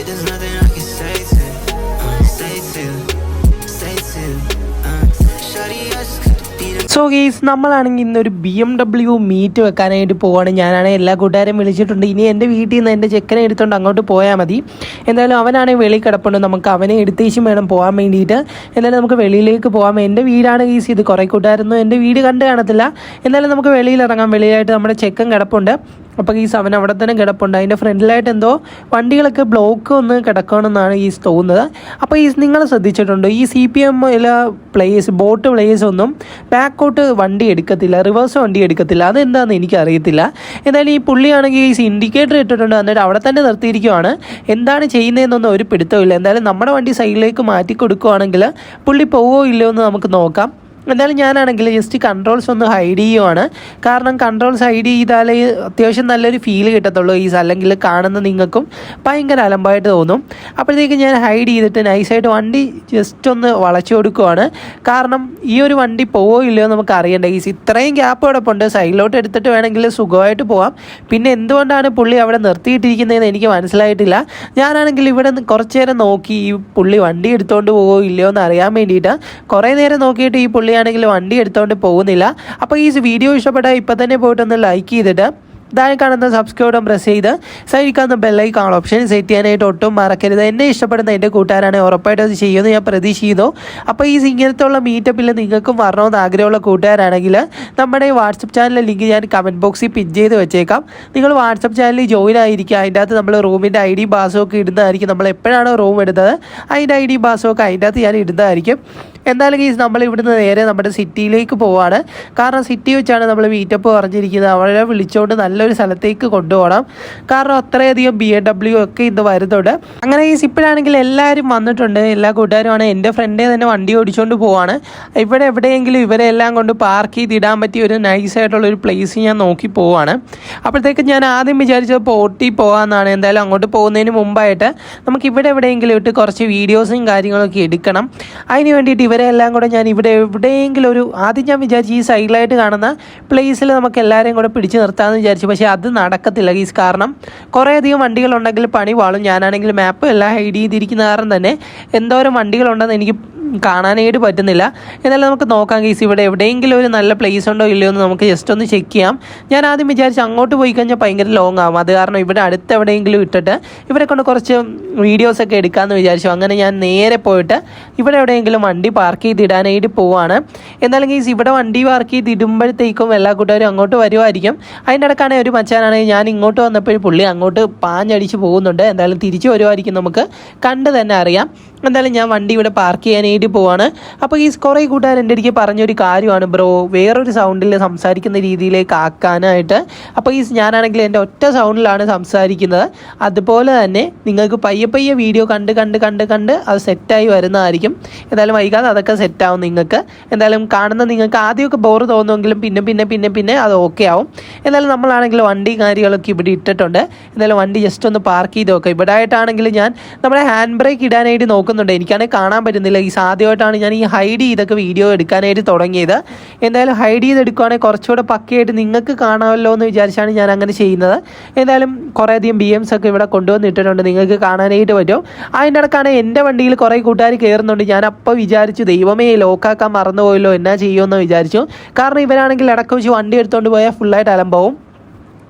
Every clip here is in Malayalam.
it, there's nothing I can say to. Uh, say to say. Uh. So guys നമ്മളാണെങ്കിൽ ഇന്നൊരു ബി എം ഡബ്ല്യു മീറ്റ് വെക്കാനായിട്ട് പോവാണ്. ഞാനാണെങ്കിൽ എല്ലാ കൂട്ടുകാരെയും വിളിച്ചിട്ടുണ്ട്. ഇനി എന്റെ വീട്ടിൽ നിന്ന് എന്റെ ചെക്കനെ എടുത്തുകൊണ്ട് അങ്ങോട്ട് പോയാൽ മതി. എന്തായാലും അവനാണെങ്കിൽ വെളിയിൽ കിടപ്പുണ്ട്. നമുക്ക് അവനെ എടുത്തേച്ചും വേണം പോകാൻ വേണ്ടിയിട്ട്. എന്തായാലും നമുക്ക് വെളിയിലേക്ക് പോകാം എന്റെ വീടാണ് ഗീസ് ഇത് കുറേ കൂട്ടുകാരൊന്നും എന്റെ വീട് കണ്ട് കാണത്തില്ല. എന്തായാലും നമുക്ക് വെളിയിൽ ഇറങ്ങാം. വെളിയിലായിട്ട് നമ്മുടെ ചെക്കൻ കിടപ്പുണ്ട്. അപ്പോൾ ഈ അവൻ അവിടെ തന്നെ കിടപ്പുണ്ട്. അതിന്റെ ഫ്രണ്ടിലായിട്ട് എന്തോ വണ്ടികളൊക്കെ ബ്ലോക്ക് ഒന്ന് കിടക്കണമെന്നാണ് ഈ തോന്നുന്നത്. അപ്പോൾ ഈ നിങ്ങൾ ശ്രദ്ധിച്ചിട്ടുണ്ടോ? ഈ C P M players boat players ഒന്നും ബാക്കോട്ട് വണ്ടി എടുക്കത്തില്ല റിവേഴ്സ് വണ്ടി എടുക്കത്തില്ല. അതെന്താണെന്ന് എനിക്കറിയത്തില്ല. എന്തായാലും ഈ പുള്ളിയാണെങ്കിൽ ഈ ഇൻഡിക്കേറ്റർ ഇട്ടിട്ടുണ്ട്. എന്നിട്ട് അവിടെ തന്നെ നിർത്തിയിരിക്കുവാണ്. എന്താണ് ചെയ്യുന്നതെന്നൊന്നും ഒരു പിടുത്തമില്ല എന്തായാലും നമ്മുടെ വണ്ടി സൈഡിലേക്ക് മാറ്റി കൊടുക്കുവാണെങ്കിൽ പുള്ളി പോവോ ഇല്ലയോ എന്ന് നമുക്ക് നോക്കാം. എന്തായാലും ഞാനാണെങ്കിൽ ജസ്റ്റ് കൺട്രോൾസ് ഒന്ന് ഹൈഡ് ചെയ്യുവാണ്. കാരണം കൺട്രോൾസ് ഹൈഡ് ചെയ്താലേ അത്യാവശ്യം നല്ലൊരു ഫീൽ കിട്ടത്തുള്ളൂ ഈ അല്ലെങ്കിൽ കാണുന്ന നിങ്ങൾക്കും ഭയങ്കര അലമ്പായിട്ട് തോന്നും. അപ്പോഴത്തേക്ക് ഞാൻ ഹൈഡ് ചെയ്തിട്ട് നൈസായിട്ട് വണ്ടി ജസ്റ്റ് ഒന്ന് വളച്ചു കൊടുക്കുവാണ്. കാരണം ഈ ഒരു വണ്ടി പോവോ ഇല്ലയോ എന്ന് നമുക്ക് അറിയണ്ട. ഈ ഇത്രയും ഗ്യാപ്പ് കിടപ്പുണ്ട് സൈഡിലോട്ട് എടുത്തിട്ട് വേണമെങ്കിൽ സുഖമായിട്ട് പോവാം. പിന്നെ എന്തുകൊണ്ടാണ് പുള്ളി അവിടെ നിർത്തിയിട്ടിരിക്കുന്നതെന്ന് എനിക്ക് മനസ്സിലായിട്ടില്ല. ഞാനാണെങ്കിൽ ഇവിടെ കുറച്ചു നേരം നോക്കി ഈ പുള്ളി വണ്ടി എടുത്തുകൊണ്ട് പോവോ ഇല്ലയോ എന്ന് അറിയാൻ വേണ്ടിയിട്ട് കുറേ നേരം നോക്കിയിട്ട് ഈ പുള്ളിയാണെങ്കിൽ വണ്ടി എടുത്തുകൊണ്ട് പോകുന്നില്ല. അപ്പോൾ ഈ വീഡിയോ ഇഷ്ടപ്പെട്ടാൽ ഇപ്പം തന്നെ പോയിട്ട് ഒന്ന് ലൈക്ക് ചെയ്തിട്ട് താഴെ കാണുന്ന സബ്സ്ക്രൈബും പ്രസ് ചെയ്ത് സൈഡിൽ കാണുന്ന ബെല്ലൈക്കാൾ ഓപ്ഷൻ സെറ്റ് ചെയ്യാനായിട്ട് ഒട്ടും മറക്കരുത്. എന്നെ ഇഷ്ടപ്പെടുന്ന എന്റെ കൂട്ടുകാരാണ്. ഉറപ്പായിട്ടും അത് ചെയ്യുമെന്ന് ഞാൻ പ്രതീക്ഷിക്കുന്നു. അപ്പോൾ ഈ ഇങ്ങനത്തുള്ള മീറ്റപ്പിൽ നിങ്ങൾക്കും വരണമെന്ന് ആഗ്രഹമുള്ള കൂട്ടുകാരാണെങ്കിൽ നമ്മുടെ വാട്സപ്പ് ചാനലിലെ ലിങ്ക് ഞാൻ കമന്റ് ബോക്സിൽ പിൻ ചെയ്ത് വെച്ചേക്കാം. നിങ്ങൾ വാട്സപ്പ് ചാനലിൽ ജോയിൻ ആയിരിക്കുക. അതിന്റെ അകത്ത് നമ്മൾ റൂമിന്റെ ഐ ഡി പാസ്സും ഒക്കെ ഇടുന്നതായിരിക്കും. നമ്മൾ എപ്പോഴാണോ റൂം എടുത്തത്? അതിന്റെ ഐ ഡി പാസ്സും ഒക്കെ അതിന്റെ അകത്ത് ഞാൻ ഇടുന്നതായിരിക്കും. എന്തായാലും ഗീസ് നമ്മൾ ഇവിടുന്ന് നേരെ നമ്മുടെ സിറ്റിയിലേക്ക് പോവാണ്. കാരണം സിറ്റി വെച്ചാണ് നമ്മൾ മീറ്റപ്പ് പറഞ്ഞിരിക്കുന്നത്. അവളെ വിളിച്ചുകൊണ്ട് നല്ലൊരു സ്ഥലത്തേക്ക് കൊണ്ടുപോകണം. കാരണം അത്രയധികം ബി എ ഡബ്ല്യു ഒക്കെ ഇന്ന് വരുന്നുണ്ട്. അങ്ങനെ ഈ ഇപ്പോഴാണെങ്കിൽ എല്ലാവരും വന്നിട്ടുണ്ട്. എല്ലാ കൂട്ടുകാരുമാണ്. എന്റെ ഫ്രണ്ടേ തന്നെ വണ്ടി ഓടിച്ചുകൊണ്ട് പോവാണ്. ഇവിടെ എവിടെയെങ്കിലും ഇവരെ എല്ലാം കൊണ്ട് പാർക്ക് ചെയ്തിടാൻ പറ്റിയ ഒരു നൈസ് ആയിട്ടുള്ള ഒരു പ്ലേസ് ഞാൻ നോക്കി പോവാണ്. അപ്പോഴത്തേക്ക് ഞാൻ ആദ്യം വിചാരിച്ചത് പോട്ടി പോകാമെന്നാണ് എന്തായാലും അങ്ങോട്ട് പോകുന്നതിന് മുമ്പായിട്ട് നമുക്ക് ഇവിടെ എവിടെയെങ്കിലും ഇട്ട് കുറച്ച് വീഡിയോസും കാര്യങ്ങളൊക്കെ എടുക്കണം. അതിന് വേണ്ടിയിട്ട് ഇവരെ എല്ലാം കൂടെ ഞാൻ ഇവിടെ എവിടെയെങ്കിലും ഒരു ആദ്യം ഞാൻ വിചാരിച്ചു ഈ സൈഡിലായിട്ട് കാണുന്ന പ്ലേസിൽ നമുക്ക് എല്ലാവരെയും കൂടെ പിടിച്ചു നിർത്താമെന്ന് വിചാരിച്ചു. പക്ഷേ അത് നടക്കത്തില്ല. ഗീസ് കാരണം കുറേയധികം വണ്ടികളുണ്ടെങ്കിൽ പണി വാളും. ഞാനാണെങ്കിൽ മാപ്പ് എല്ലാം ഹൈഡ് ചെയ്തിരിക്കുന്ന കാരണം തന്നെ എന്തോരം വണ്ടികളുണ്ടെന്ന് എനിക്ക് കാണാനായിട്ട് പറ്റുന്നില്ല. എന്നാലും നമുക്ക് നോക്കാം കേസ് ഇവിടെ എവിടെയെങ്കിലും ഒരു നല്ല പ്ലേസ് ഉണ്ടോ ഇല്ലയോ എന്ന് നമുക്ക് ജസ്റ്റ് ഒന്ന് ചെക്ക് ചെയ്യാം. ഞാൻ ആദ്യം വിചാരിച്ചു അങ്ങോട്ട് പോയി കഴിഞ്ഞാൽ ഭയങ്കര ലോങ് ആവും. അത് കാരണം ഇവിടെ അടുത്ത് എവിടെയെങ്കിലും ഇട്ടിട്ട് ഇവരെ കൊണ്ട് കുറച്ച് വീഡിയോസൊക്കെ എടുക്കാമെന്ന് വിചാരിച്ചു. അങ്ങനെ ഞാൻ നേരെ പോയിട്ട് ഇവിടെ എവിടെയെങ്കിലും വണ്ടി പാർക്ക് ചെയ്തിടാനായിട്ട് പോവാണ്. എന്നാലും കേസ് ഇവിടെ വണ്ടി പാർക്ക് ചെയ്ത് ഇടുമ്പോഴത്തേക്കും എല്ലാ കൂട്ടുകാരും അങ്ങോട്ട് വരുമായിരിക്കും അതിന്റെ ഇടക്കാണ് ഒരു മച്ചാനാണെങ്കിൽ ഞാൻ ഇങ്ങോട്ട് വന്നപ്പോൾ പുള്ളി അങ്ങോട്ട് പാഞ്ഞടിച്ച് പോകുന്നുണ്ട്. എന്തായാലും തിരിച്ചു വരുമായിരിക്കും നമുക്ക് കണ്ട് തന്നെ അറിയാം. എന്തായാലും ഞാൻ വണ്ടി ഇവിടെ പാർക്ക് ചെയ്യാനായിട്ട് പോവാണ്. അപ്പോൾ ഈ കുറേ കൂട്ടുകാർ എന്റെ അടുക്ക് പറഞ്ഞൊരു കാര്യമാണ് ബ്രോ വേറൊരു സൗണ്ടിൽ സംസാരിക്കുന്ന രീതിയിലേക്ക് ആക്കാനായിട്ട്. അപ്പോൾ ഈ ഞാനാണെങ്കിൽ എന്റെ ഒറ്റ സൗണ്ടിലാണ് സംസാരിക്കുന്നത്. അതുപോലെ തന്നെ നിങ്ങൾക്ക് പയ്യെ പയ്യെ വീഡിയോ കണ്ട് കണ്ട് കണ്ട് കണ്ട് അത് സെറ്റായി വരുന്നതായിരിക്കും. എന്തായാലും വൈകാതെ അതൊക്കെ സെറ്റാവും നിങ്ങൾക്ക്. എന്തായാലും കാണുന്ന നിങ്ങൾക്ക് ആദ്യമൊക്കെ ബോർ തോന്നുമെങ്കിലും പിന്നെ പിന്നെ പിന്നെ പിന്നെ അത് ഓക്കെ ആവും. എന്തായാലും നമ്മളാണെങ്കിൽ വണ്ടി കാര്യങ്ങളൊക്കെ ഇവിടെ ഇട്ടിട്ടുണ്ട്. എന്തായാലും വണ്ടി ജസ്റ്റ് ഒന്ന് പാർക്ക് ചെയ്ത് നോക്കാം. ഇവിടെ ആയിട്ടാണെങ്കിൽ ഞാൻ നമ്മുടെ ഹാൻഡ് ബ്രേക്ക് ഇടാനായിട്ട് നോക്കുന്നുണ്ട്. എനിക്കാണെങ്കിൽ കാണാൻ പറ്റുന്നില്ല. ഈ സാധ്യമായിട്ടാണ് ഞാൻ ഈ ഹൈഡ് ചെയ്തൊക്കെ വീഡിയോ എടുക്കാനായിട്ട് തുടങ്ങിയത്. എന്തായാലും ഹൈഡ് ചെയ്ത് എടുക്കുവാണെങ്കിൽ കുറച്ചുകൂടെ പക്കയായിട്ട് നിങ്ങൾക്ക് കാണാമല്ലോ എന്ന് വിചാരിച്ചാണ് ഞാൻ അങ്ങനെ ചെയ്യുന്നത്. എന്തായാലും കുറേയധികം ബി എംസ് ഒക്കെ ഇവിടെ കൊണ്ടുവന്നിട്ടിട്ടുണ്ട്. നിങ്ങൾക്ക് കാണാനായിട്ട് പറ്റും. അതിന്റെ ഇടക്കാണ് എന്റെ വണ്ടിയിൽ കുറേ കൂട്ടുകാർ കയറുന്നുണ്ട്. ഞാൻ അപ്പോൾ വിചാരിച്ചു ദൈവമേ ലോക്കാക്കാൻ മറന്നുപോയല്ലോ. എന്നാ ചെയ്യുമെന്ന് വിചാരിച്ചു. കാരണം ഇവരാണെങ്കിൽ ഇടയ്ക്ക് വെച്ച് വണ്ടി എടുത്തുകൊണ്ട് പോയാൽ ഫുള്ളായിട്ട് അലമ്പാവും.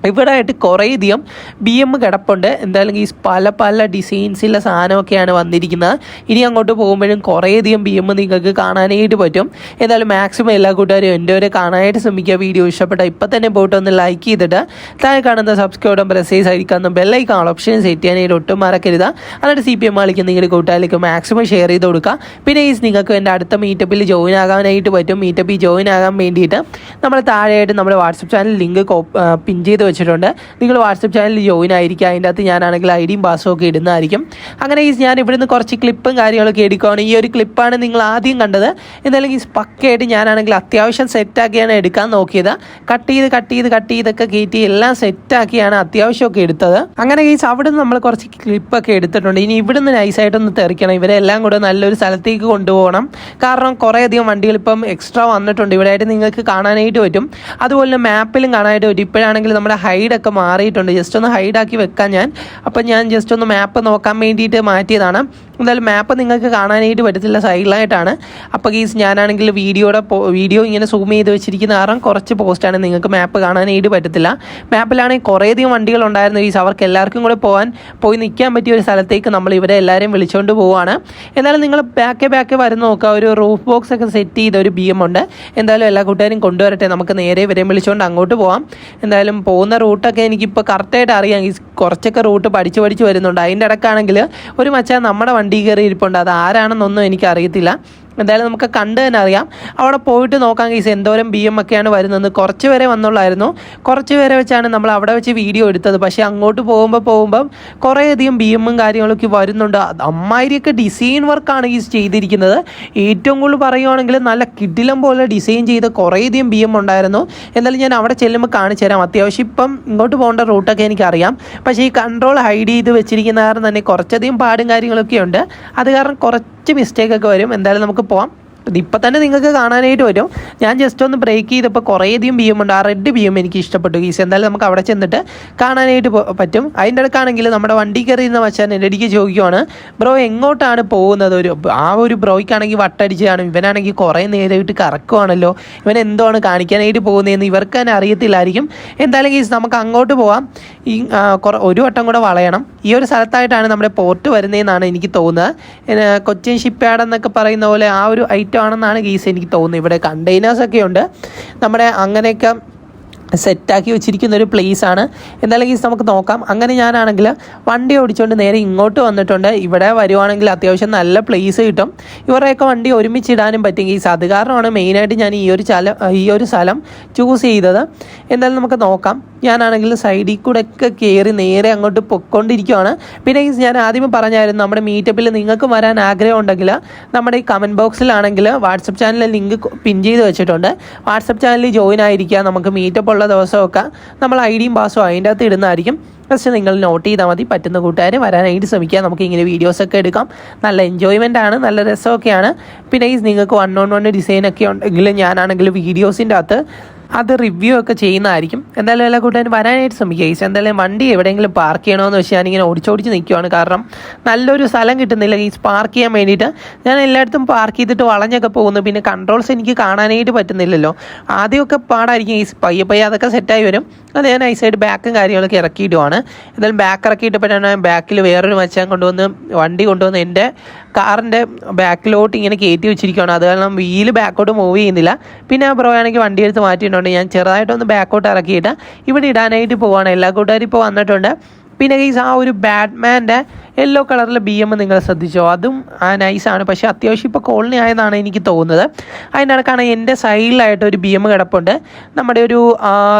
ഇവിടെ ആയിട്ട് കുറേയധികം ബി എം കിടപ്പുണ്ട്. എന്തായാലും ഈ പല പല ഡിസൈൻസിലെ സാധനമൊക്കെയാണ് വന്നിരിക്കുന്നത്. ഇനി അങ്ങോട്ട് പോകുമ്പോഴും കുറേ അധികം ബി എം നിങ്ങൾക്ക് കാണാനായിട്ട് പറ്റും. എന്തായാലും മാക്സിമം എല്ലാ കൂട്ടുകാരും എന്റെ വരെ കാണാനായിട്ട് ശ്രമിക്കുക. വീഡിയോ ഇഷ്ടപ്പെട്ട ഇപ്പം തന്നെ പോയിട്ട് ഒന്ന് ലൈക്ക് ചെയ്തിട്ട് താഴെ കാണുന്ന സബ്സ്ക്രൈബ് പ്രസേസ് അടിക്കാവുന്ന ബെല്ലൈക്കാൾ ഓപ്ഷൻ സെറ്റ് ചെയ്യാനായിട്ട് ഒട്ടും മറക്കരുത്. എന്നിട്ട് സി പി എം ആളിക്ക് നിങ്ങളുടെ കൂട്ടുകാരിലേക്ക് മാക്സിമം ഷെയർ ചെയ്ത് കൊടുക്കുക. പിന്നെ ഈ നിങ്ങൾക്ക് എന്റെ അടുത്ത മീറ്റപ്പിൽ ജോയിൻ ആകാനായിട്ട് പറ്റും. മീറ്റപ്പിൽ ജോയിൻ ആകാൻ വേണ്ടിയിട്ട് നമ്മൾ താഴെയായിട്ട് നമ്മുടെ വാട്സപ്പ് ചാനൽ ലിങ്ക് പിൻ ചെയ്ത് വെച്ചിട്ടുണ്ട് നിങ്ങൾ വാട്സപ്പ് ചാനലിൽ ജോയിൻ ആയിരിക്കും. അതിന്റെ അകത്ത് ഞാനാണെങ്കിൽ ഐ ഡിയും പാസ്സും ഒക്കെ ഇടുന്നതായിരിക്കും. അങ്ങനെ ഈ ഞാൻ ഇവിടുന്ന് കുറച്ച് ക്ലിപ്പും കാര്യങ്ങളൊക്കെ എടുക്കുകയാണ് ഈ ഒരു ക്ലിപ്പാണ് നിങ്ങൾ ആദ്യം കണ്ടത്. എന്തായാലും ഈ പക്കയായിട്ട് ഞാനാണെങ്കിൽ അത്യാവശ്യം സെറ്റാക്കിയാണ് എടുക്കാൻ നോക്കിയത്. കട്ട് ചെയ്ത് കട്ട് ചെയ്ത് കട്ട് ചെയ്തൊക്കെ കയറ്റി എല്ലാം സെറ്റാക്കിയാണ് അത്യാവശ്യമൊക്കെ എടുത്തത്. അങ്ങനെ ഈ അവിടുന്ന് നമ്മൾ കുറച്ച് ക്ലിപ്പൊക്കെ എടുത്തിട്ടുണ്ട്. ഇനി ഇവിടുന്ന് നൈസായിട്ടൊന്ന് തെറിക്കണം. ഇവരെ എല്ലാം കൂടെ നല്ലൊരു സ്ഥലത്തേക്ക് കൊണ്ടുപോകണം. കാരണം കുറേയധികം വണ്ടികൾ ഇപ്പം എക്സ്ട്രാ വന്നിട്ടുണ്ട്. ഇവിടെ ആയിട്ട് നിങ്ങൾക്ക് കാണാനായിട്ട് പറ്റും. അതുപോലെ മാപ്പിലും കാണാനായിട്ട് പറ്റും. ഇപ്പോഴാണെങ്കിൽ നമ്മുടെ ഹൈഡൊക്കെ മാറിയിട്ടുണ്ട്. ജസ്റ്റ് ഒന്ന് ഹൈഡാക്കി വെക്കാം ഞാൻ. അപ്പം ഞാൻ ജസ്റ്റ് ഒന്ന് മാപ്പ് നോക്കാൻ വേണ്ടിയിട്ട് മാറ്റിയതാണ്. എന്തായാലും മാപ്പ് നിങ്ങൾക്ക് കാണാനായിട്ട് പറ്റത്തില്ല സൈഡിലായിട്ടാണ് അപ്പോൾ ഗീസ് ഞാനാണെങ്കിൽ വീഡിയോയുടെ വീഡിയോ ഇങ്ങനെ സൂം ചെയ്ത് വെച്ചിരിക്കുന്ന കാരണം കുറച്ച് പോസ്റ്റാണ് നിങ്ങൾക്ക് മാപ്പ് കാണാനായിട്ട് പറ്റത്തില്ല. മാപ്പിലാണെങ്കിൽ കുറേയധികം വണ്ടികൾ ഉണ്ടായിരുന്നു ഗീസ് അവർക്ക് എല്ലാവർക്കും കൂടെ പോകാൻ പോയി നിൽക്കാൻ പറ്റിയ ഒരു സ്ഥലത്തേക്ക് നമ്മൾ ഇവരെ എല്ലാവരെയും വിളിച്ചുകൊണ്ട് പോവുകയാണ് എന്തായാലും നിങ്ങൾ ബാക്കെ ബാക്കെ വരുന്ന നോക്കുക ഒരു റൂഫ് ബോക്സ് ഒക്കെ സെറ്റ് ചെയ്ത ഒരു ബി എം ഉണ്ട്. എന്തായാലും എല്ലാ കൂട്ടുകാരും കൊണ്ടുവരട്ടെ. നമുക്ക് നേരെ ഇവരെയും വിളിച്ചുകൊണ്ട് അങ്ങോട്ട് പോകാം എന്തായാലും പോകുന്ന റൂട്ടൊക്കെ എനിക്കിപ്പോൾ കറക്റ്റായിട്ട് അറിയാം കുറച്ചൊക്കെ റൂട്ട് പഠിച്ച് പഠിച്ച് വരുന്നുണ്ട്. അതിന്റെ ഇടക്കാണെങ്കിൽ ഒരു മച്ചാൻ നമ്മുടെ കയറി ഇരിപ്പുണ്ട് അത് ആരാണെന്നൊന്നും എനിക്ക് അറിയത്തില്ല എന്തായാലും നമുക്ക് കണ്ട് തന്നെ അറിയാം. അവിടെ പോയിട്ട് നോക്കാൻ കേസ് എന്തോരം ബി എം ഒക്കെയാണ് വരുന്നത്. കുറച്ച് പേരെ വന്നുള്ളായിരുന്നു. കുറച്ച് പേരെ വെച്ചാണ് നമ്മൾ അവിടെ വെച്ച് വീഡിയോ എടുത്തത്. പക്ഷേ അങ്ങോട്ട് പോകുമ്പോൾ പോകുമ്പം കുറേയധികം ബി എമ്മും കാര്യങ്ങളൊക്കെ വരുന്നുണ്ട്. അമ്മായിരിയൊക്കെ ഡിസൈൻ വർക്കാണ് ഈ ചെയ്തിരിക്കുന്നത്. ഏറ്റവും കൂടുതൽ പറയുവാണെങ്കിൽ നല്ല കിടിലം പോലെ ഡിസൈൻ ചെയ്ത കുറേയധികം ബി എം ഉണ്ടായിരുന്നു. എന്നാലും ഞാൻ അവിടെ ചെല്ലുമ്പോൾ കാണിച്ചു തരാം. അത്യാവശ്യം ഇപ്പം ഇങ്ങോട്ട് പോകേണ്ട റൂട്ടൊക്കെ എനിക്കറിയാം. പക്ഷേ ഈ കൺട്രോൾ ഹൈഡ് ചെയ്ത് വെച്ചിരിക്കുന്ന കാരണം തന്നെ കുറച്ചധികം പാടും കാര്യങ്ങളൊക്കെ ഉണ്ട് അത് കാരണം കുറച്ച് മിസ്റ്റേക്ക് ഒക്കെ വരും. എന്തായാലും നമുക്ക് പോവാം. ഇപ്പം തന്നെ നിങ്ങൾക്ക് കാണാനായിട്ട് വരും ഞാൻ ജസ്റ്റ് ഒന്ന് ബ്രേക്ക് ചെയ്തപ്പോൾ കുറേയധികം ബി എം ഉണ്ട്. ആ റെഡ് ബി എം എനിക്ക് ഇഷ്ടപ്പെട്ടു ഗീസ് എന്തായാലും നമുക്ക് അവിടെ ചെന്നിട്ട് കാണാനായിട്ട് പറ്റും. അതിന്റെ അടുക്കാണെങ്കിൽ നമ്മുടെ വണ്ടി കയറിയിരുന്ന മച്ചാൻ എന്റെ ഇടയ്ക്ക് ചോദിക്കുവാണ് ബ്രോ എങ്ങോട്ടാണ് പോകുന്നത്? ഒരു ആ ഒരു ബ്രോയ്ക്കാണെങ്കിൽ വട്ടടിച്ചതാണ്. ഇവനാണെങ്കിൽ കുറേ നേരമായിട്ട് കറക്കുവാണല്ലോ. ഇവൻ ആണ് കാണിക്കാനായിട്ട് പോകുന്നതെന്ന് ഇവർക്ക് തന്നെ അറിയത്തില്ലായിരിക്കും. എന്തായാലും ഗീസ് നമുക്ക് അങ്ങോട്ട് പോവാം. ഈ ഒരു വട്ടം കൂടെ വളയണം. ഈ ഒരു സ്ഥലത്തായിട്ടാണ് നമ്മുടെ പോർട്ട് വരുന്നതെന്നാണ് എനിക്ക് തോന്നുന്നത്. കൊച്ചിൻ ഷിപ്പ് യാർഡ് എന്നൊക്കെ പറയുന്ന പോലെ ആ ഒരു ഐറ്റം ആണെന്നാണ് ഗീസ് എനിക്ക് തോന്നുന്നത്. ഇവിടെ കണ്ടെയ്നേഴ്സൊക്കെ ഉണ്ട്. നമ്മുടെ അങ്ങനെയൊക്കെ സെറ്റാക്കി വെച്ചിരിക്കുന്ന ഒരു പ്ലേസ് ആണ് എന്തായാലും ഗീസ് നമുക്ക് നോക്കാം. അങ്ങനെ ഞാനാണെങ്കിൽ വണ്ടി ഓടിച്ചുകൊണ്ട് നേരെ ഇങ്ങോട്ട് വന്നിട്ടുണ്ട്. ഇവിടെ വരുവാണെങ്കിൽ അത്യാവശ്യം നല്ല പ്ലേസ് കിട്ടും. ഇവരുടെയൊക്കെ വണ്ടി ഒരുമിച്ചിടാനും പറ്റും ഗീസ് അത് കാരണമാണ് മെയിനായിട്ട് ഞാൻ ഈ ഒരു സ്ഥലം ഈ ഒരു സ്ഥലം ചൂസ് ചെയ്തത്. എന്തായാലും നമുക്ക് നോക്കാം. ഞാനാണെങ്കിൽ സൈഡിൽ കൂടെ ഒക്കെ കയറി നേരെ അങ്ങോട്ട് പൊയ്ക്കൊണ്ടിരിക്കുവാണ്. പിന്നെ ഗീസ് ഞാൻ ആദ്യം പറഞ്ഞായിരുന്നു നമ്മുടെ മീറ്റപ്പിൽ നിങ്ങൾക്ക് വരാൻ ആഗ്രഹം ഉണ്ടെങ്കിൽ നമ്മുടെ ഈ കമന്റ് ബോക്സിലാണെങ്കിൽ വാട്സപ്പ് ചാനലിൽ ലിങ്ക് പിൻ ചെയ്ത് വെച്ചിട്ടുണ്ട്. വാട്സപ്പ് ചാനലിൽ ജോയിൻ ആയിരിക്കുക നമുക്ക് മീറ്റപ്പ് ഉള്ള ദിവസമൊക്കെ നമ്മൾ ഐ ഡിയും പാസ്സും അതിന്റെ അകത്ത് ഇടുന്നതായിരിക്കും. ജസ്റ്റ് നിങ്ങൾ നോട്ട് ചെയ്താൽ മതി. പറ്റുന്ന കൂട്ടുകാർ വരാനായിട്ട് ശ്രമിക്കുക. നമുക്ക് ഇങ്ങനെ വീഡിയോസൊക്കെ എടുക്കാം. നല്ല എൻജോയ്മെന്റ് ആണ്. നല്ല രസമൊക്കെയാണ്. പിന്നെ ഈ നിങ്ങൾക്ക് വൺ ഓൺ വൺ ഡിസൈനൊക്കെ ഉണ്ടെങ്കിൽ ഞാനാണെങ്കിൽ വീഡിയോസിന്റെ അകത്ത് അത് റിവ്യൂ ഒക്കെ ചെയ്യുന്നതായിരിക്കും. എന്തായാലും എല്ലാ കൂട്ടുകാരും വരാനായിട്ട് ശ്രമിക്കുക. ഈസ് എന്തായാലും വണ്ടി എവിടെയെങ്കിലും പാർക്ക് ചെയ്യണമെന്ന് വെച്ച് ഞാനിങ്ങനെ ഓടിച്ചോടിച്ച് നിൽക്കുവാണ് കാരണം നല്ലൊരു സ്ഥലം കിട്ടുന്നില്ല. ഈ പാർക്ക് ചെയ്യാൻ വേണ്ടിയിട്ട് ഞാൻ എല്ലായിടത്തും പാർക്ക് ചെയ്തിട്ട് വളഞ്ഞൊക്കെ പോകുന്നു. പിന്നെ കൺട്രോൾസ് എനിക്ക് കാണാനായിട്ട് പറ്റുന്നില്ലല്ലോ. ആദ്യമൊക്കെ പാടായിരിക്കും. ഈ പയ്യെ പയ്യെ അതൊക്കെ സെറ്റായി വരും. അത് ഞാൻ ഐസൈഡ് ബാക്കും കാര്യങ്ങളൊക്കെ ഇറക്കിയിടുവാണ്. എന്തായാലും ബാക്ക് ഇറക്കിയിട്ടപ്പോഴാണ് ബാക്കിൽ വേറൊരു മച്ചാൻ കൊണ്ടുവന്ന് വണ്ടി കൊണ്ടുവന്ന് എന്റെ കാറിന്റെ ബാക്കിലോട്ട് ഇങ്ങനെ കയറ്റി വെച്ചിരിക്കുകയാണ് അത് കാരണം വീൽ ബാക്കോട്ട് മൂവ് ചെയ്യുന്നില്ല. പിന്നെ ആ ബ്രോ ആണെങ്കിൽ വണ്ടി എടുത്ത് മാറ്റിയിട്ടുണ്ട്. ഞാൻ ചെറുതായിട്ടൊന്ന് ബാക്കോട്ട് ഇറക്കിയിട്ട് ഇവിടെ ഇടാനായിട്ട് പോവാണ്. എല്ലാ കൂട്ടുകാരും ഇപ്പോൾ വന്നിട്ടുണ്ട്. പിന്നെ ഗൈസ് ആ ഒരു ബാറ്റ്മാന്റെ യെല്ലോ കളറിലെ ബി എം നിങ്ങൾ ശ്രദ്ധിച്ചോ? അതും ആ നൈസാണ് പക്ഷേ അത്യാവശ്യം ഇപ്പോൾ കോളനി ആയതാണ് എനിക്ക് തോന്നുന്നത്. അതിന്റെ ഇടക്കാണ് എന്റെ സൈഡിലായിട്ട് ഒരു ബി എം കിടപ്പുണ്ട്. നമ്മുടെ ഒരു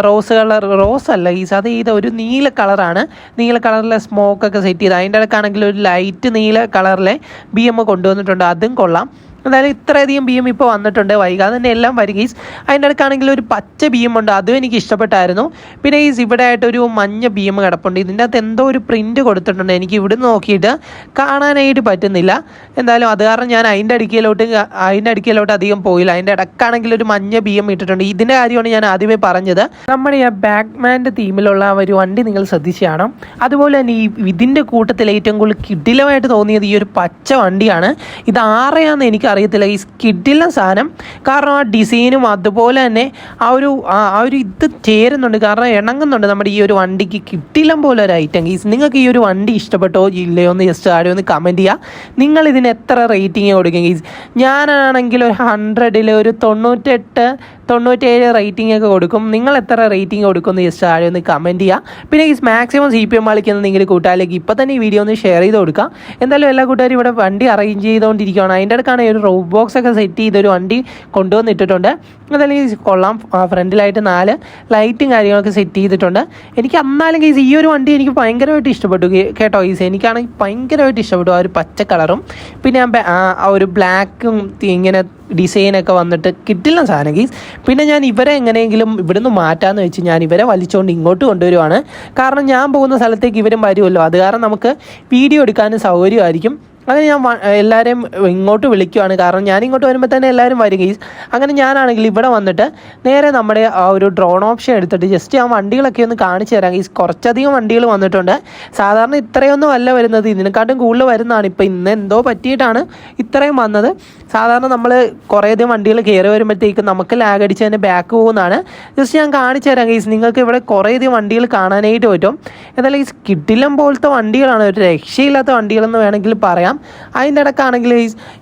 റോസ് കളർ റോസ് അല്ല ഗൈസ് അത് ഇത് ഒരു നീല കളറാണ് നീല കളറിലെ സ്മോക്കൊക്കെ സെറ്റ് ചെയ്ത്. അതിന്റെ ഇടക്കാണെങ്കിൽ ഒരു ലൈറ്റ് നീല കളറിലെ ബി എം കൊണ്ടുവന്നിട്ടുണ്ട്. അതും കൊള്ളാം. എന്തായാലും ഇത്രയധികം ബി എം ഇപ്പോൾ വന്നിട്ടുണ്ട് വൈകാതെ തന്നെ എല്ലാം വരും. ഗീസ് അതിന്റെ ഇടയ്ക്കാണെങ്കിൽ ഒരു പച്ച ബി എം ഉണ്ട് അതും എനിക്ക് ഇഷ്ടപ്പെട്ടായിരുന്നു. പിന്നെ ഈ ഇവിടെ ആയിട്ടൊരു മഞ്ഞ ബി എം കിടപ്പുണ്ട്. ഇതിന്റെ അകത്ത് എന്തോ ഒരു പ്രിന്റ് കൊടുത്തിട്ടുണ്ട്. എനിക്ക് ഇവിടെ നോക്കിയിട്ട് കാണാനായിട്ട് പറ്റുന്നില്ല. എന്തായാലും അത് കാരണം ഞാൻ അതിന്റെ അടുക്കിയിലോട്ട് അതിന്റെ അടുക്കിയിലോട്ട് അധികം പോയില്ല. അതിന്റെ ഇടക്കാണെങ്കിൽ ഒരു മഞ്ഞ ബി എം ഇട്ടിട്ടുണ്ട്. ഇതിന്റെ കാര്യമാണ് ഞാൻ ആദ്യമേ പറഞ്ഞത്. നമ്മുടെ ഈ ബാക്ക്മാന്റെ തീമിലുള്ള ആ ഒരു വണ്ടി നിങ്ങൾ ശ്രദ്ധിച്ചാണ് അതുപോലെ തന്നെ ഈ ഇതിന്റെ കൂട്ടത്തിൽ ഏറ്റവും കൂടുതൽ കിടിലമായിട്ട് തോന്നിയത് ഈ ഒരു പച്ച വണ്ടിയാണ്. ഇത് ആരെയാണെന്ന് എനിക്കറിയത്തില്ല ഈ കിഡില സാധനം. കാരണം ആ ഡിസൈനും അതുപോലെ തന്നെ ആ ഒരു ആ ഒരു ഇത് ചേരുന്നുണ്ട്. കാരണം ഇണങ്ങുന്നുണ്ട്. നമ്മുടെ ഈ ഒരു വണ്ടിക്ക് കിട്ടില്ല പോലെ ഒരു ഐറ്റം ഗീസ് നിങ്ങൾക്ക് ഈ ഒരു വണ്ടി ഇഷ്ടപ്പെട്ടോ ഇല്ലയോ എന്ന് ജസ്റ്റ് ആരും ഒന്ന് കമന്റ് ചെയ്യുക നിങ്ങൾ ഇതിന് എത്ര റേറ്റിംഗ് കൊടുക്കും? ഗീസ് ഞാനാണെങ്കിൽ ഒരു ഹൺഡ്രഡിൽ ഒരു തൊണ്ണൂറ്റെട്ട് തൊണ്ണൂറ്റേഴ് റേറ്റിംഗ് ഒക്കെ കൊടുക്കും. നിങ്ങൾ എത്ര റേറ്റിംഗ് കൊടുക്കും എന്ന് ജസ്റ്റ് ആരും ഒന്ന് കമന്റ് ചെയ്യുക പിന്നെ ഈ മാക്സിമം സി പി എം കളിക്കുന്ന നിങ്ങൾ കൂട്ടുകാരിലേക്ക് ഇപ്പം തന്നെ ഈ വീഡിയോ ഒന്ന് ഷെയർ ചെയ്ത് കൊടുക്കുക എന്തായാലും എല്ലാ കൂട്ടുകാരും ഇവിടെ വണ്ടി അറേഞ്ച് ചെയ്തുകൊണ്ടിരിക്കുകയാണ് അതിന്റെ അടുക്കാണ് ഒരു റോബ് ബോക്സ് ഒക്കെ സെറ്റ് ചെയ്തൊരു വണ്ടി കൊണ്ടുവന്നിട്ടിട്ടുണ്ട് അതല്ലെങ്കിൽ കൊള്ളാം ഫ്രണ്ടിലായിട്ട് നാല് ലൈറ്റും കാര്യങ്ങളൊക്കെ സെറ്റ് ചെയ്തിട്ടുണ്ട്. എനിക്ക് അന്നാലും കേസ് ഈ ഒരു വണ്ടി എനിക്ക് ഭയങ്കരമായിട്ട് ഇഷ്ടപ്പെട്ടു. കേട്ടോ ഈസ് എനിക്കാണെങ്കിൽ ഭയങ്കരമായിട്ട് ഇഷ്ടപ്പെട്ടു ആ ഒരു പച്ച കളറും പിന്നെ ആ ഒരു ബ്ലാക്കും ഇങ്ങനെ ഡിസൈനൊക്കെ വന്നിട്ട് കിട്ടില്ല സാധനം ഗീസ് പിന്നെ ഞാൻ ഇവരെ എങ്ങനെയെങ്കിലും ഇവിടുന്ന് മാറ്റാന്ന് വെച്ച് ഞാൻ ഇവരെ വലിച്ചുകൊണ്ട് ഇങ്ങോട്ട് കൊണ്ടുവരുവാണ്. കാരണം ഞാൻ പോകുന്ന സ്ഥലത്തേക്ക് ഇവരും വരുമല്ലോ അത് കാരണം നമുക്ക് വീഡിയോ എടുക്കാനും സൗകര്യമായിരിക്കും. അങ്ങനെ ഞാൻ എല്ലാവരെയും ഇങ്ങോട്ട് വിളിക്കുവാണ്. കാരണം ഞാൻ ഇങ്ങോട്ട് വരുമ്പോൾ തന്നെ എല്ലാവരും വരും. അങ്ങനെ ഞാനാണെങ്കിൽ ഇവിടെ വന്നിട്ട് നേരെ നമ്മുടെ ആ ഒരു ഡ്രോൺ ഓപ്ഷൻ എടുത്തിട്ട് ജസ്റ്റ് ഞാൻ വണ്ടികളൊക്കെ ഒന്ന് കാണിച്ചു തരാം. ഈ കുറച്ചധികം വണ്ടികൾ വന്നിട്ടുണ്ട്. സാധാരണ ഇത്രയൊന്നും അല്ല വരുന്നത്. ഇതിനെക്കാട്ടും കൂടുതൽ വരുന്നതാണ്. ഇപ്പോൾ ഇന്ന് എന്തോ പറ്റിയിട്ടാണ് ഇത്രയും വന്നത്. സാധാരണ നമ്മൾ കുറേയധികം വണ്ടികൾ കയറി വരുമ്പോഴത്തേക്കും നമുക്ക് ലാഗ് അടിച്ച് തന്നെ ബാക്ക് പോകുന്നതാണ്. ജസ്റ്റ് ഞാൻ കാണിച്ചു തരാം ഗൈസ് നിങ്ങൾക്ക് ഇവിടെ കുറേയധികം വണ്ടികൾ കാണാനായിട്ട് പറ്റും. എന്നാലും ഈ കിട്ടിലം പോലത്തെ വണ്ടികളാണ് ഒരു രക്ഷയില്ലാത്ത വണ്ടികളെന്ന് വേണമെങ്കിൽ പറയാം. അതിന്റെ ഇടക്കാണെങ്കിൽ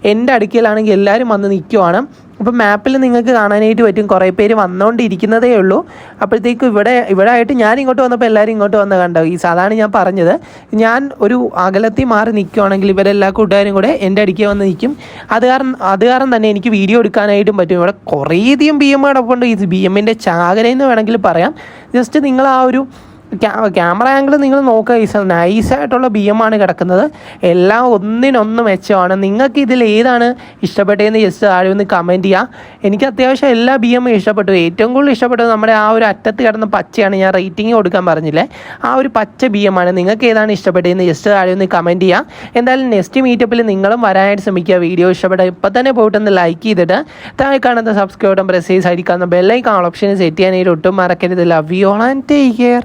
എന്റെ അടുക്കലാണെങ്കിൽ എല്ലാവരും വന്ന് നിൽക്കുവാണ്. അപ്പോൾ മാപ്പിൽ നിങ്ങൾക്ക് കാണാനായിട്ട് പറ്റും. കുറേ പേര് വന്നുകൊണ്ടിരിക്കുന്നതേ ഉള്ളൂ. അപ്പോഴത്തേക്കും ഇവിടെ ഇവിടെ ആയിട്ട് ഞാൻ ഇങ്ങോട്ട് വന്നപ്പോൾ എല്ലാവരും ഇങ്ങോട്ട് വന്ന് കണ്ടോ? ഈ സാധാരണ ഞാൻ പറഞ്ഞത് ഞാൻ ഒരു അകലത്തിൽ മാറി നിൽക്കുവാണെങ്കിൽ ഇവരെല്ലാ കൂട്ടുകാരും കൂടെ എന്റെ അടുക്കെ വന്ന് നിൽക്കും. അത് കാരണം അത് കാരണം തന്നെ എനിക്ക് വീഡിയോ എടുക്കാനായിട്ടും പറ്റും. ഇവിടെ കുറേയധികം ബി എം കിടപ്പുണ്ട് ഈ ബി എമ്മിന്റെ ചാകരയെന്ന് വേണമെങ്കിൽ പറയാം. ജസ്റ്റ് നിങ്ങൾ ആ ഒരു ക്യാമറ ആംഗിൾ നിങ്ങൾ നോക്കുക ഈ നൈസായിട്ടുള്ള ബി എം ആണ് കിടക്കുന്നത്. എല്ലാം ഒന്നിനൊന്ന് മെച്ചമാണ്. നിങ്ങൾക്ക് ഇതിൽ ഏതാണ് ഇഷ്ടപ്പെട്ടതെന്ന് ജസ്റ്റ് താഴെ ഒന്ന് കമന്റ് ചെയ്യുക എനിക്ക് അത്യാവശ്യം എല്ലാ ബി എം ഇഷ്ടപ്പെട്ടു. ഏറ്റവും കൂടുതൽ ഇഷ്ടപ്പെട്ടത് നമ്മുടെ ആ ഒരു അറ്റത്ത് കിടന്ന പച്ചയാണ്. ഞാൻ റേറ്റിംഗ് കൊടുക്കാൻ പറഞ്ഞില്ലേ? ആ ഒരു പച്ച ബി എം ആണ്. നിങ്ങൾക്ക് ഏതാണ് ഇഷ്ടപ്പെട്ടതെന്ന് ജസ്റ്റ് താഴെ ഒന്ന് കമന്റ് ചെയ്യുക എന്തായാലും നെക്സ്റ്റ് മീറ്റപ്പിൽ നിങ്ങളും വരാനായിട്ട് ശ്രമിക്കുക. വീഡിയോ ഇഷ്ടപ്പെട്ട ഇപ്പം തന്നെ പോയിട്ടൊന്ന് ലൈക്ക് ചെയ്തിട്ട് താഴെ കാണുന്ന സബ്സ്ക്രൈബ് ബട്ടൺ പ്രസ് ചെയ്ത് സൈഡിൽ കാണുന്ന ഓപ്ഷൻ സെറ്റ് ചെയ്യാനായിട്ട് ഒട്ടും മറക്കരുത്. Love you and take care